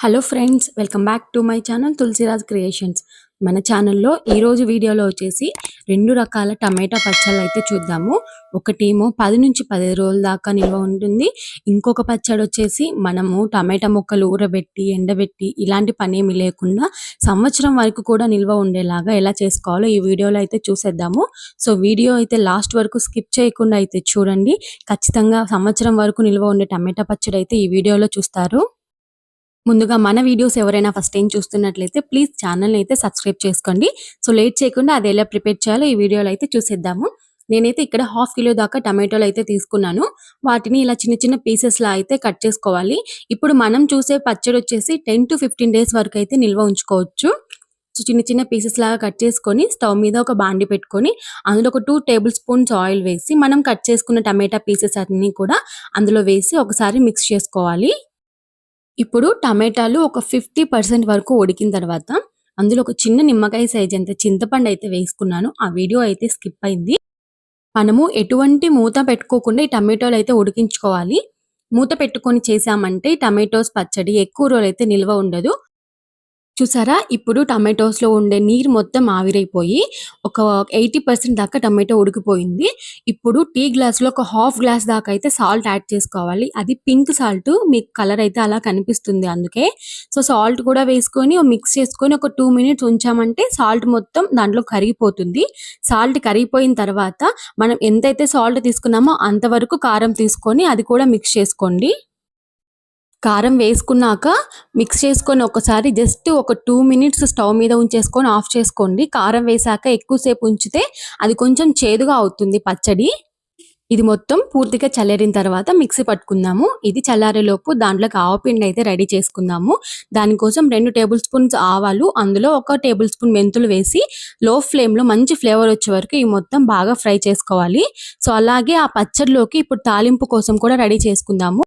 Hello friends welcome back to my channel Tulasiraj creations మన ఛానల్లో ఈరోజు వీడియోలో వచ్చేసి రెండు రకాల టమాటా పచ్చళ్ళు అయితే చూద్దాము. ఒకటేమో పది నుంచి పదిహేను రోజుల దాకా నిల్వ ఉంటుంది. ఇంకొక పచ్చడి వచ్చేసి మనము టమాటా ముక్కలు ఊరబెట్టి ఎండబెట్టి ఇలాంటి పని లేకుండా సంవత్సరం వరకు కూడా నిల్వ ఉండేలాగా ఎలా చేసుకోవాలో ఈ వీడియోలో అయితే చూసేద్దాము. సో వీడియో అయితే లాస్ట్ వరకు స్కిప్ చేయకుండా అయితే చూడండి. ఖచ్చితంగా సంవత్సరం వరకు నిల్వ ఉండే టమాటా పచ్చడి అయితే ఈ వీడియోలో చూస్తారు. ముందుగా మన వీడియోస్ ఎవరైనా ఫస్ట్ టైం చూస్తున్నట్లయితే ప్లీజ్ ఛానల్ని అయితే సబ్స్క్రైబ్ చేసుకోండి. సో లేట్ చేయకుండా అది ఎలా ప్రిపేర్ చేయాలో ఈ వీడియోలో అయితే చూసేద్దాము. నేనైతే ఇక్కడ హాఫ్ కిలో దాకా టమాటోలు అయితే తీసుకున్నాను. వాటిని ఇలా చిన్న చిన్న పీసెస్లా అయితే కట్ చేసుకోవాలి. ఇప్పుడు మనం చూసే పచ్చడి వచ్చేసి టెన్ టు ఫిఫ్టీన్ డేస్ వరకు అయితే నిల్వ ఉంచుకోవచ్చు. సో చిన్న చిన్న పీసెస్ లాగా కట్ చేసుకొని స్టవ్ మీద ఒక బాండి పెట్టుకొని అందులో ఒక టూ టేబుల్ స్పూన్స్ ఆయిల్ వేసి మనం కట్ చేసుకున్న టమాటా పీసెస్ అన్ని కూడా అందులో వేసి ఒకసారి మిక్స్ చేసుకోవాలి. ఇప్పుడు టమాటాలు ఒక ఫిఫ్టీ పర్సెంట్ వరకు ఉడికిన తర్వాత అందులో ఒక చిన్న నిమ్మకాయ సైజ్ అంత చింతపండు అయితే వేసుకున్నాను ఆ వీడియో అయితే స్కిప్ అయింది. మనము ఎటువంటి మూత పెట్టుకోకుండా ఈ టమాటోలు అయితే ఉడికించుకోవాలి. మూత పెట్టుకొని చేసామంటే టమాటోస్ పచ్చడి ఎక్కువ రోజులు అయితే నిల్వ ఉండదు. చూసారా? ఇప్పుడు టమాటోస్లో ఉండే నీరు మొత్తం ఆవిరైపోయి ఒక ఎయిటీ పర్సెంట్ దాకా టమాటో ఉడికిపోయింది. ఇప్పుడు టీ గ్లాస్లో ఒక హాఫ్ గ్లాస్ దాకా అయితే సాల్ట్ యాడ్ చేసుకోవాలి. అది పింక్ సాల్ట్ మీకు కలర్ అయితే అలా కనిపిస్తుంది అందుకే. సో సాల్ట్ కూడా వేసుకొని మిక్స్ చేసుకొని ఒక టూ మినిట్స్ ఉంచామంటే సాల్ట్ మొత్తం దాంట్లో కరిగిపోతుంది. సాల్ట్ కరిగిపోయిన తర్వాత మనం ఎంతైతే సాల్ట్ తీసుకున్నామో అంతవరకు కారం తీసుకొని అది కూడా మిక్స్ చేసుకోండి. కారం వేసుకున్నాక మిక్స్ చేసుకొని ఒకసారి జస్ట్ ఒక టూ మినిట్స్ స్టవ్ మీద ఉంచేసుకొని ఆఫ్ చేసుకోండి. కారం వేసాక ఎక్కువసేపు ఉంచితే అది కొంచెం చేదుగా అవుతుంది పచ్చడి. ఇది మొత్తం పూర్తిగా చల్లారిన తర్వాత మిక్సీ పట్టుకుందాము. ఇది చల్లారేలోపు దాంట్లోకి ఆవపిండి అయితే రెడీ చేసుకుందాము. దానికోసం రెండు టేబుల్ స్పూన్స్ ఆవాలు అందులో ఒక టేబుల్ స్పూన్ మెంతులు వేసి లో ఫ్లేమ్లో మంచి ఫ్లేవర్ వచ్చే వరకు ఈ మొత్తం బాగా ఫ్రై చేసుకోవాలి. సో అలాగే ఆ పచ్చడిలోకి ఇప్పుడు తాలింపు కోసం కూడా రెడీ చేసుకుందాము.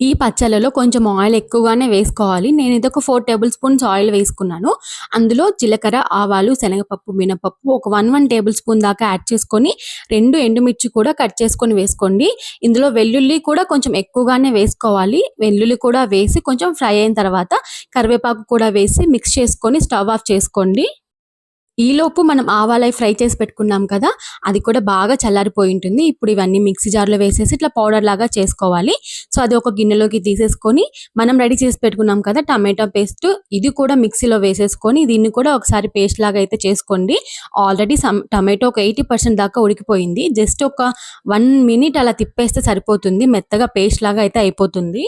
ఈ పచ్చళ్ళలో కొంచెం ఆయిల్ ఎక్కువగానే వేసుకోవాలి. నేను ఇది ఒక ఫోర్ టేబుల్ స్పూన్స్ ఆయిల్ వేసుకున్నాను. అందులో జీలకర్ర ఆవాలు శనగపప్పు మినపప్పు ఒక వన్ వన్ టేబుల్ స్పూన్ దాకా యాడ్ చేసుకొని రెండు ఎండుమిర్చి కూడా కట్ చేసుకొని వేసుకోండి. ఇందులో వెల్లుల్లి కూడా కొంచెం ఎక్కువగానే వేసుకోవాలి. వెల్లుల్లి కూడా వేసి కొంచెం ఫ్రై అయిన తర్వాత కరివేపాకు కూడా వేసి మిక్స్ చేసుకొని స్టవ్ ఆఫ్ చేసుకోండి. ఈలోపు మనం ఆవాలై ఫ్రై చేసి పెట్టుకున్నాం కదా అది కూడా బాగా చల్లారిపోయి ఉంటుంది. ఇప్పుడు ఇవన్నీ మిక్సీ జార్లో వేసేసి ఇట్లా పౌడర్ లాగా చేసుకోవాలి. సో అది ఒక గిన్నెలోకి తీసేసుకొని మనం రెడీ చేసి పెట్టుకున్నాం కదా టమాటో పేస్ట్ ఇది కూడా మిక్సీలో వేసేసుకొని దీన్ని కూడా ఒకసారి పేస్ట్ లాగా అయితే చేసుకోండి. ఆల్రెడీ టమాటో ఒక ఎయిటీ పర్సెంట్ దాకా ఉడికిపోయింది. జస్ట్ ఒక వన్ మినిట్ అలా తిప్పేస్తే సరిపోతుంది. మెత్తగా పేస్ట్ లాగా అయితే అయిపోతుంది.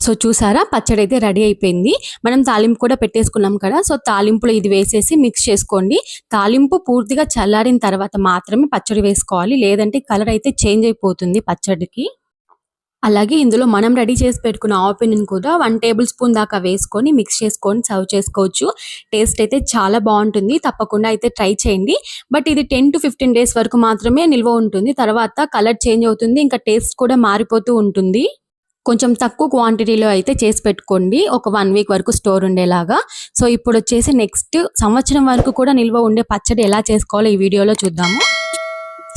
సో చూసారా? పచ్చడి అయితే రెడీ అయిపోయింది. మనం తాలింపు కూడా పెట్టేసుకున్నాం కదా? సో తాలింపులో ఇది వేసేసి మిక్స్ చేసుకోండి. తాలింపు పూర్తిగా చల్లారిన తర్వాత మాత్రమే పచ్చడి వేసుకోవాలి. లేదంటే కలర్ అయితే చేంజ్ అయిపోతుంది పచ్చడికి. అలాగే ఇందులో మనం రెడీ చేసి పెట్టుకున్న ఆపినియన్ కూడా వన్ టేబుల్ స్పూన్ దాకా వేసుకొని మిక్స్ చేసుకొని సర్వ్ చేసుకోవచ్చు. టేస్ట్ అయితే చాలా బాగుంటుంది. తప్పకుండా అయితే ట్రై చేయండి. బట్ ఇది టెన్ టు ఫిఫ్టీన్ డేస్ వరకు మాత్రమే నిల్వ ఉంటుంది. తర్వాత కలర్ చేంజ్ అవుతుంది. ఇంకా టేస్ట్ కూడా మారిపోతూ ఉంటుంది. కొంచెం తక్కువ క్వాంటిటీలో అయితే చేసి పెట్టుకోండి. ఒక వన్ వీక్ వరకు స్టోర్ ఉండేలాగా. సో ఇప్పుడు వచ్చేసి నెక్స్ట్ సంవత్సరం వరకు కూడా నిల్వ ఉండే పచ్చడి ఎలా చేసుకోవాలో ఈ వీడియోలో చూద్దాము.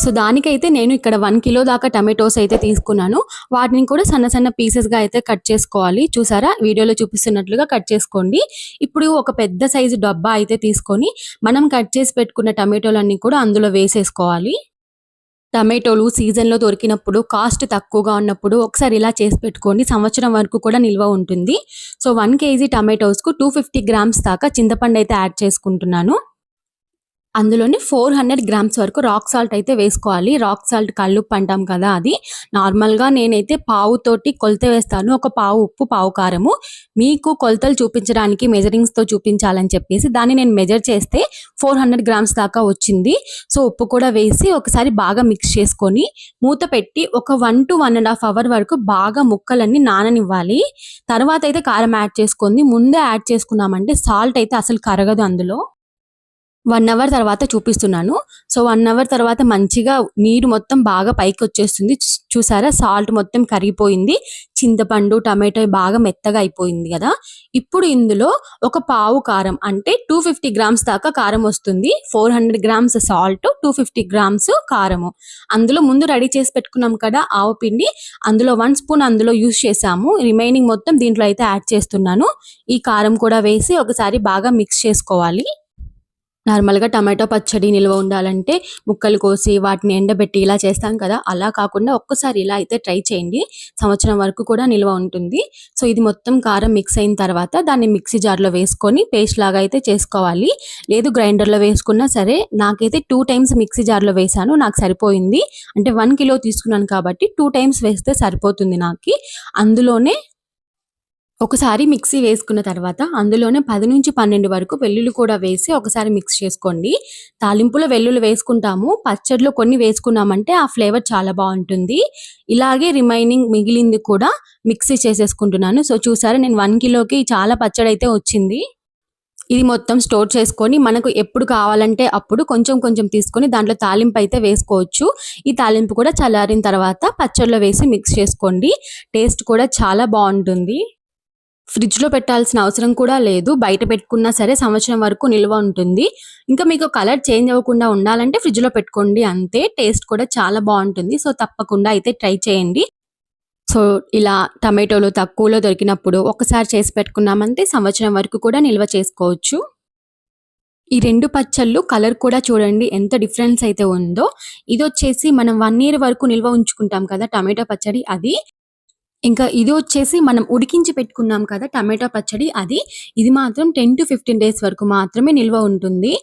సో దానికైతే నేను ఇక్కడ వన్ కిలో దాకా టమాటోస్ అయితే తీసుకున్నాను. వాటిని కూడా సన్న సన్న పీసెస్గా అయితే కట్ చేసుకోవాలి. చూసారా? వీడియోలో చూపిస్తున్నట్లుగా కట్ చేసుకోండి. ఇప్పుడు ఒక పెద్ద సైజు డబ్బా అయితే తీసుకొని మనం కట్ చేసి పెట్టుకున్న టమాటోలన్నీ కూడా అందులో వేసేసుకోవాలి. టమాటోలు సీజన్లో దొరికినప్పుడు కాస్ట్ తక్కువగా ఉన్నప్పుడు ఒకసారి ఇలా చేసి పెట్టుకోండి. సంవత్సరం వరకు కూడా నిల్వ ఉంటుంది. సో వన్ కేజీ టమాటోస్కు టూ ఫిఫ్టీ గ్రామ్స్ దాకా చింతపండు అయితే యాడ్ చేసుకుంటున్నాను. అందులోనే ఫోర్ హండ్రెడ్ గ్రామ్స్ వరకు రాక్ సాల్ట్ అయితే వేసుకోవాలి. రాక్ సాల్ట్ కల్లుప్పు అంటాం కదా అది. నార్మల్గా నేనైతే పావుతోటి కొలత వేస్తాను. ఒక పావు ఉప్పు పావు కారము. మీకు కొలతలు చూపించడానికి మెజరింగ్స్తో చూపించాలని చెప్పేసి దాన్ని నేను మెజర్ చేస్తే ఫోర్ హండ్రెడ్ గ్రామ్స్ దాకా వచ్చింది. సో ఉప్పు కూడా వేసి ఒకసారి బాగా మిక్స్ చేసుకొని మూత పెట్టి ఒక one to one and half hour వరకు బాగా ముక్కలన్నీ నాననివ్వాలి. తర్వాత అయితే కారం యాడ్ చేసుకొని ముందే యాడ్ చేసుకున్నామంటే సాల్ట్ అయితే అసలు కరగదు అందులో. వన్ అవర్ తర్వాత చూపిస్తున్నాను. సో వన్ అవర్ తర్వాత మంచిగా నీరు మొత్తం బాగా పైకి వచ్చేస్తుంది చూసారా? సాల్ట్ మొత్తం కరిగిపోయింది. చింతపండు టమాటో బాగా మెత్తగా అయిపోయింది కదా? ఇప్పుడు ఇందులో ఒక పావు కారం అంటే టూ ఫిఫ్టీ గ్రామ్స్ దాకా కారం వస్తుంది. Four hundred grams salt two fifty grams కారము. అందులో ముందు రెడీ చేసి పెట్టుకున్నాం కదా ఆవు పిండి. అందులో వన్ స్పూన్ అందులో యూస్ చేసాము. రిమైనింగ్ మొత్తం దీంట్లో అయితే యాడ్ చేస్తున్నాను. ఈ కారం కూడా వేసి ఒకసారి బాగా మిక్స్ చేసుకోవాలి. నార్మల్గా టమాటో పచ్చడి నిల్వ ఉండాలంటే ముక్కలు కోసి వాటిని ఎండబెట్టి ఇలా చేస్తాం కదా. అలా కాకుండా ఒక్కసారి ఇలా అయితే ట్రై చేయండి. సంవత్సరం వరకు కూడా నిల్వ ఉంటుంది. సో ఇది మొత్తం కారం మిక్స్ అయిన తర్వాత దాన్ని మిక్సీ జార్లో వేసుకొని పేస్ట్ లాగా అయితే చేసుకోవాలి. లేదు గ్రైండర్లో వేసుకున్నా సరే నాకైతే టూ టైమ్స్ మిక్సీ జార్లో వేసాను. నాకు సరిపోయింది. అంటే వన్ కిలో తీసుకున్నాను కాబట్టి టూ టైమ్స్ వేస్తే సరిపోతుంది నాకు. అందులోనే ఒకసారి మిక్సీ వేసుకున్న తర్వాత అందులోనే పది నుంచి పన్నెండు వరకు వెల్లుల్లి కూడా వేసి ఒకసారి మిక్స్ చేసుకోండి. తాలింపులో వెల్లుల్లి వేసుకుంటాము. పచ్చడిలో కొన్ని వేసుకున్నామంటే ఆ ఫ్లేవర్ చాలా బాగుంటుంది. ఇలాగే రిమైనింగ్ మిగిలింది కూడా మిక్సీ చేసేసుకుంటున్నాను. సో చూసారా నేను వన్ కిలోకి చాలా పచ్చడి అయితే వచ్చింది. ఇది మొత్తం స్టోర్ చేసుకొని మనకు ఎప్పుడు కావాలంటే అప్పుడు కొంచెం కొంచెం తీసుకొని దాంట్లో తాలింపు అయితే వేసుకోవచ్చు. ఈ తాలింపు కూడా చల్లారిన తర్వాత పచ్చడిలో వేసి మిక్స్ చేసుకోండి. టేస్ట్ కూడా చాలా బాగుంటుంది. ఫ్రిడ్జ్లో పెట్టాల్సిన అవసరం కూడా లేదు. బయట పెట్టుకున్నా సరే సంవత్సరం వరకు నిల్వ ఉంటుంది. ఇంకా మీకు కలర్ చేంజ్ అవ్వకుండా ఉండాలంటే ఫ్రిడ్జ్లో పెట్టుకోండి అంతే. టేస్ట్ కూడా చాలా బాగుంటుంది. సో తప్పకుండా అయితే ట్రై చేయండి. సో ఇలా టమాటోలు తక్కువలో దొరికినప్పుడు ఒకసారి చేసి పెట్టుకున్నామంటే సంవత్సరం వరకు కూడా నిల్వ చేసుకోవచ్చు. ఈ రెండు పచ్చళ్ళు కలర్ కూడా చూడండి ఎంత డిఫరెన్స్ అయితే ఉందో. ఇది వచ్చేసి మనం వన్ ఇయర్ వరకు నిల్వ ఉంచుకుంటాం కదా టమాటో పచ్చడి. అది ఇంకా ఇది వచ్చేసి మనం ఉడికించి పెట్టుకున్నాం కదా టమాటో పచ్చడి అది ఇది మాత్రం టెన్ టు ఫిఫ్టీన్ డేస్ వరకు మాత్రమే నిల్వ ఉంటుంది.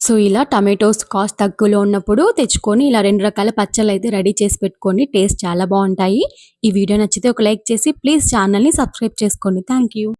సో ఇలా టమాటోస్ కాస్ట్ తక్కువలో ఉన్నప్పుడు తెచ్చుకొని ఇలా రెండు రకాల పచ్చళ్ళు అయితే రెడీ చేసి పెట్టుకోండి టేస్ట్ చాలా బాగుంటాయి. ఈ వీడియో నచ్చితే ఒక లైక్ చేసి ప్లీజ్ ఛానల్ని సబ్స్క్రైబ్ చేసుకోండి. Thank you